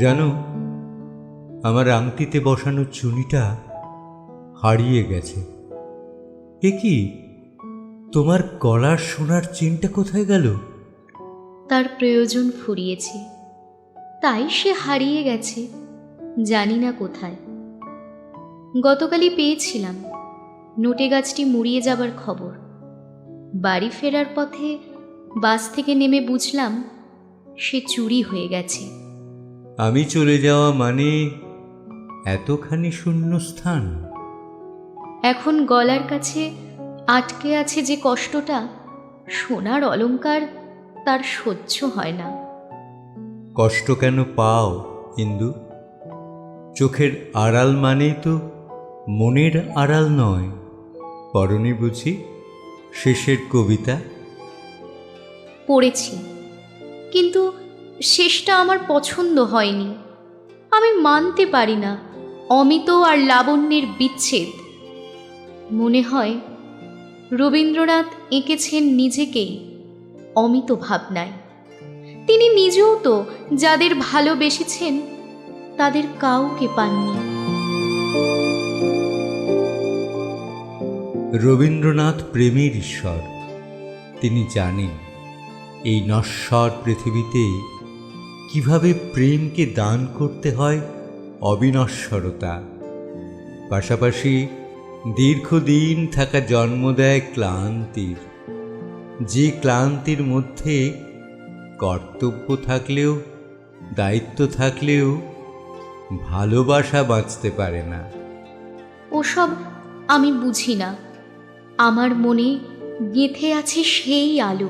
জানো আমার আংটিতে বসানো চুনিটা হারিয়ে গেছে। এ কি? তোমার গলার সোনার চেনটা কোথায় গেল? তার প্রয়োজন ফুরিয়েছে। তাই সে হারিয়ে গেছে। জানি না কোথায়। গতকালই পেয়েছিলাম। নোটে গাছটি মুড়িয়ে যাবার খবর। বাড়ি ফেরার পথে বাস থেকে নেমে বুঝলাম সে চুরি হয়ে গেছে। আমি চলে যাওয়া মানে এতখানি শূন্য স্থান এখন গলার কাছে আটকে আছে যে কষ্টটা সোনার অলঙ্কার তার সহ্য হয় না। কষ্ট কেন পাও ইন্দু? চোখের আড়াল মানেই তো মনের আড়াল নয়। পরনি বুঝি শেষের কবিতা? পড়েছি। কিন্তু শেষটা আমার পছন্দ হয়নি। আমি মানতে পারি না অমিত আর লাবণ্যের বিচ্ছেদ। মনে হয়, রবীন্দ্রনাথ এঁকেছেন নিজেকেই অমিত ভাবনায়। তিনি নিজেও তো যাদের ভালোবেসেছেন, তাদের কাউকে পাননি। রবীন্দ্রনাথ প্রেমের ঈশ্বর। তিনি জানেন, এই নশ্বর পৃথিবীতে কীভাবে প্রেমকে দান করতে হয় অবিনশ্বরতা। পাশাপাশি দীর্ঘদিন থাকা জন্ম দেয় ক্লান্তির। যে ক্লান্তির মধ্যে কর্তব্য থাকলেও, দায়িত্ব থাকলেও ভালোবাসা বাঁচতে পারে না। ওসব আমি বুঝি না। আমার মনে গেঁথে আছে সেই আলো।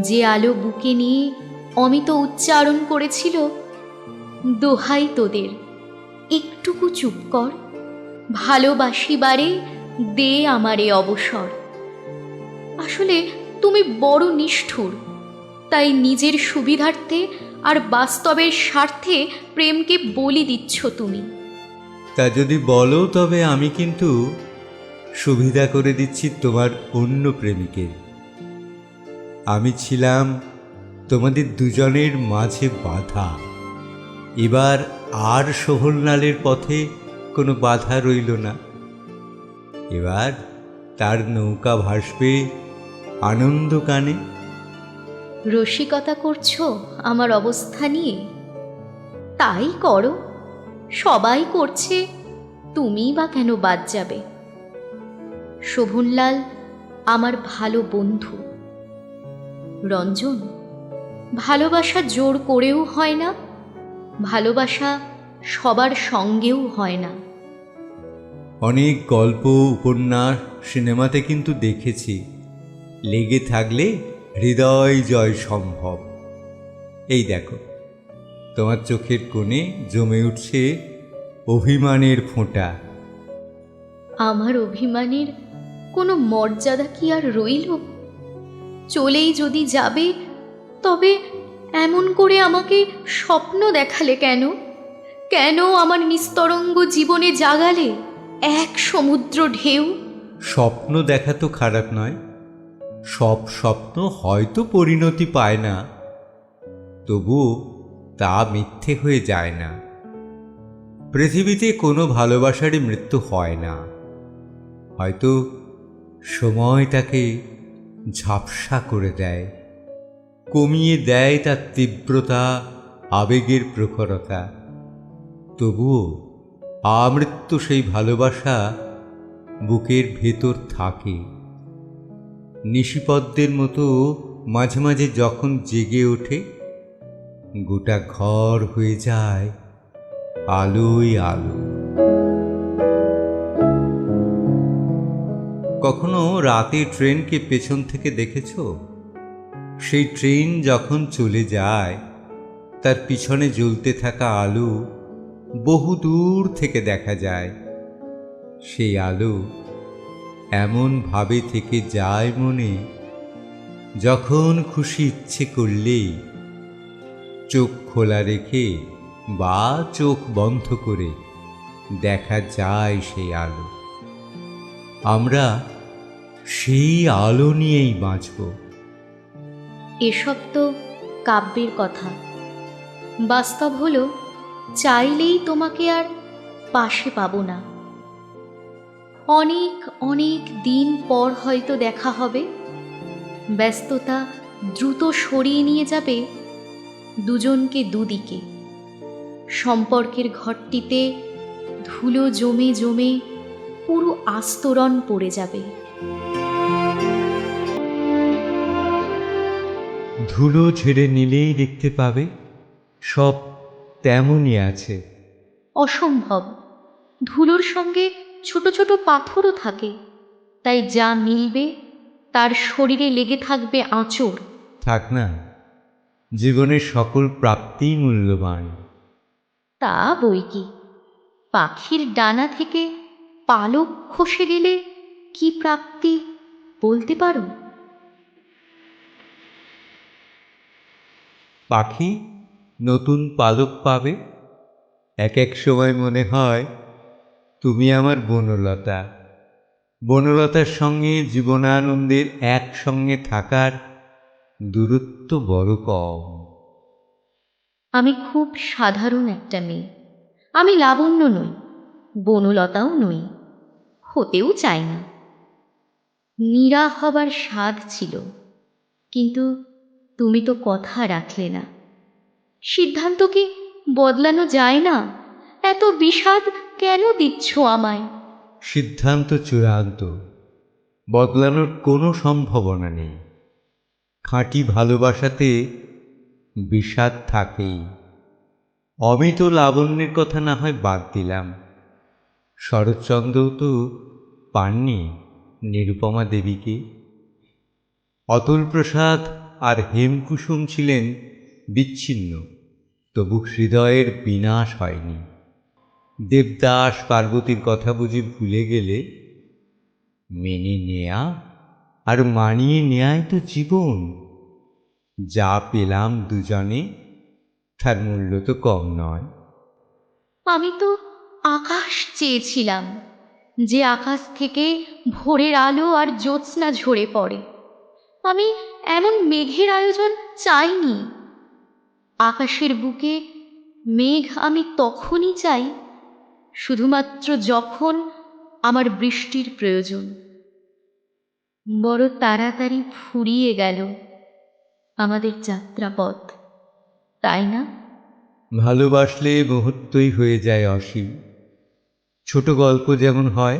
যে আলো বুকে নিয়ে অমিত উচ্চারণ করেছিল, দোহাই তোদের, একটুকু চুপ কর। ভালোবাসিবারে দে আমারে অবসর। আসলে তুমি বড় নিষ্ঠুর, তাই নিজের সুবিধার্থে আর বাস্তবের স্বার্থে প্রেমকে বলি দিচ্ছ তুমি। তা যদি বলো তবে আমি কিন্তু সুবিধা করে দিচ্ছি তোমার অন্য প্রেমিকের আমি ছিলাম তোমাদের দুজনের মাঝে বাধা। এবার আর সোহলনালের পথে কোনো বাধা রইল না। এবার তার নৌকা ভাসবে আনন্দ কানে। রসিকতা করছ আমার অবস্থা নিয়ে? তাই করো। সবাই করছে তুমি বা কেন বাদ যাবে? শোভনলাল আমার ভালো বন্ধু। রঞ্জন, ভালোবাসা জোর করেও হয় না, ভালোবাসা সবার সঙ্গেও হয় না। অনেক গল্প, উপন্যাস সিনেমাতে কিন্তু দেখেছি। লেগে থাকলে হৃদয় জয় সম্ভব। এই দেখো, তোমার চোখের কোণে জমে উঠছে অভিমানের ফোঁটা। আমার অভিমানের কোনো মর্যাদা কি আর রইল? চলেই যদি যাবে, তবে এমন করে আমাকে স্বপ্ন দেখালে কেন? কেন আমার নিস্তরঙ্গ জীবনে জাগালে? এক সমুদ্র ঢেউ। স্বপ্ন দেখা তো খারাপ নয়, সব স্বপ্ন হয়তো পরিণতি পায় না, তবু তা মিথ্যে হয়ে যায় না। পৃথিবীতে কোনো ভালোবাসারই মৃত্যু হয় না, হয়তো সময় তাকে ঝাপসা করে দেয়, কমিয়ে দেয় তার তীব্রতা, আবেগের প্রখরতা, তবুও আমৃত্যু সেই ভালোবাসা বুকের ভেতর থাকে। নিশিপদ্মের মতো মাঝে মাঝে যখন জেগে ওঠে, গোটা ঘর হয়ে যায় আলোই আলো। কখনো রাতে ট্রেনকে পেছন থেকে দেখেছ? সেই ট্রেন যখন চলে যায়, তার পিছনে জ্বলতে থাকা আলো বহু দূর থেকে দেখা যায়। সেই আলো এমন ভাবে থেকে যায় মনে, যখন খুশি ইচ্ছে করলেই চোখ খোলা রেখে বা চোখ বন্ধ করে দেখা যায় সেই আলো। আমরা সেই আলো নিয়েই বাঁচব। এসব তো কাব্যের কথা। বাস্তব হলো চাইলেই তোমাকে আর পাশে পাব না। অনেক অনেক দিন পর হয়তো দেখা হবে। ব্যস্ততা দ্রুত সরিয়ে নিয়ে যাবে দুজনকে দুদিকে। সম্পর্কের ঘরটিতে ধুলো জমে জমে পুরো আস্তরণ পড়ে যাবে। ধুলো ছেড়ে নিলেই দেখতে পাবে সব তেমনই আছে। অসম্ভব। ধুলোর সঙ্গে ছোট ছোট পাথরও থাকে। তাই যা মিলবে তার শরীরে লেগে থাকবে আঁচড়। থাক না জীবনের সকল প্রাপ্তিই মূল্যবান। তা বই কি? পাখির ডানা থেকে পালক খসে গেলে কি প্রাপ্তি বলতে পারো? পাখি নতুন পালক পাবে? এক এক সময় মনে হয় তুমি আমার বনলতা। বনলতার সঙ্গে জীবনানন্দের একসঙ্গে থাকার দূরত্ব বড় কম। আমি খুব সাধারণ একটা মেয়ে। আমি লাবণ্য নই, বনলতাও নই, হতেও চাই না। নীরা হবার স্বাদ ছিল, কিন্তু তুমি তো কথা রাখলে না। সিদ্ধান্ত কি বদলানো যায় না। এত বিষাদ কেন দিচ্ছ আমায়? সিদ্ধান্ত চূড়ান্ত। বদলানোর কোনো সম্ভাবনা নেই। খাঁটি ভালোবাসাতে বিষাদ থাকেই। অমিত লাবণ্যের কথা না হয় বাদ দিলাম। শরৎচন্দ্রও তো পাননি নিরুপমা দেবীকে। অতুল প্রসাদ আর হেমকুসুম ছিলেন বিচ্ছিন্ন। তবু হৃদয়ের বিনাশ হয়নি। দেবদাস পার্বতীর কথা বুঝি ভুলে গেলে মেনে নেয়া আর মানিয়ে নেয়াই তো জীবন। যা পেলাম দুজনে, তার মূল্য তো কম নয়। আমি তো আকাশ চেয়েছিলাম, যে আকাশ থেকে ভোরের আলো আর জ্যোৎস্না ঝরে পড়ে। আমি এমন মেঘের আয়োজন চাইনি। আকাশের বুকে মেঘ আমি তখনই চাই শুধুমাত্র যখন আমার বৃষ্টির প্রয়োজন। বড় তাড়াতাড়ি ফুরিয়ে গেল আমাদের যাত্রাপথ তাই না? ভালোবাসলে মুহূর্তই হয়ে যায় অসীম। ছোট গল্প যেমন হয়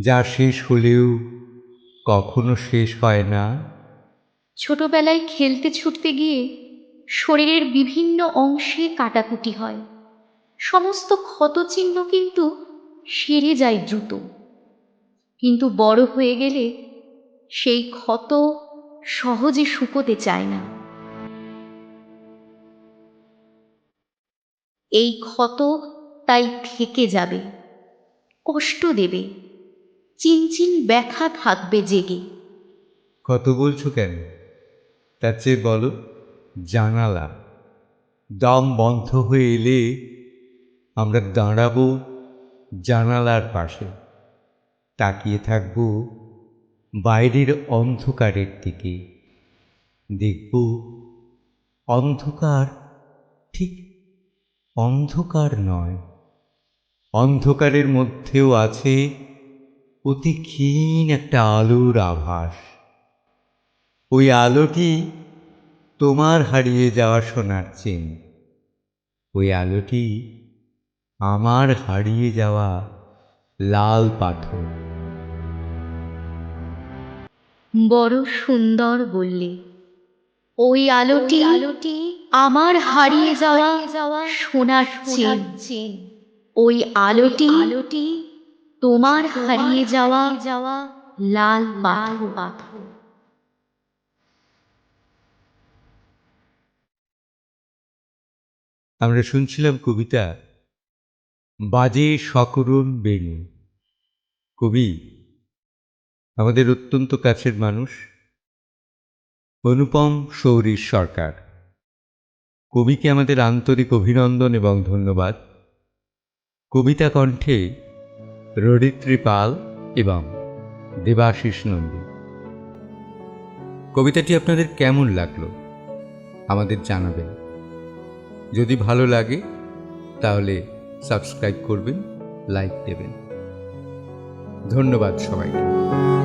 যা শেষ হলেও কখনো শেষ হয় না। ছোটবেলায় খেলতে ছুটতে গিয়ে শরীরের বিভিন্ন অংশে কাটাকুটি হয়। সমস্ত ক্ষতচিহ্ন কিন্তু সেরে যায় দ্রুত। কিন্তু বড় হয়ে গেলে সেই ক্ষত সহজে শুকোতে চায় না। এই ক্ষত তাই থেকে যাবে, কষ্ট দেবে, চিনচিন ব্যথা থাকবে জেগে। কত বলছো কেন? তার চেয়ে বলো। জানালা। দম বন্ধ হয়ে এলে আমরা দাঁড়াবো জানালার পাশে। তাকিয়ে থাকব বাইরের অন্ধকারের দিকে। দেখব অন্ধকার ঠিক অন্ধকার নয়। অন্ধকারের মধ্যেও আছে অতি ক্ষীণ একটা আলোর আভাস। ওই আলোটি তোমার হারিয়ে যাওয়া সোনার চেন। ওই আলোটি আমার হারিয়ে যাওয়া লাল পাথর। বড় সুন্দর বললে, ওই আলোটি আলোটি আমার হারিয়ে যাওয়া যাওয়া সোনার চেন। ওই আলোটি আলোটি তোমার হারিয়ে যাওয়া যাওয়া লাল পাথর পাথর। আমরা শুনছিলাম কবিতা, বাজে সকরুণ বেণী। কবি, আমাদের অত্যন্ত কাছের মানুষ, অনুপম সৌরীর সরকার। কবিকে আমাদের আন্তরিক অভিনন্দন এবং ধন্যবাদ। কবিতা কণ্ঠে ররিত্রী পাল এবং দেবাশিস নন্দী। কবিতাটি আপনাদের কেমন লাগল আমাদের জানাবেন। যদি ভালো লাগে তাহলে সাবস্ক্রাইব করবেন লাইক দেবেন। ধন্যবাদ সবাইকে।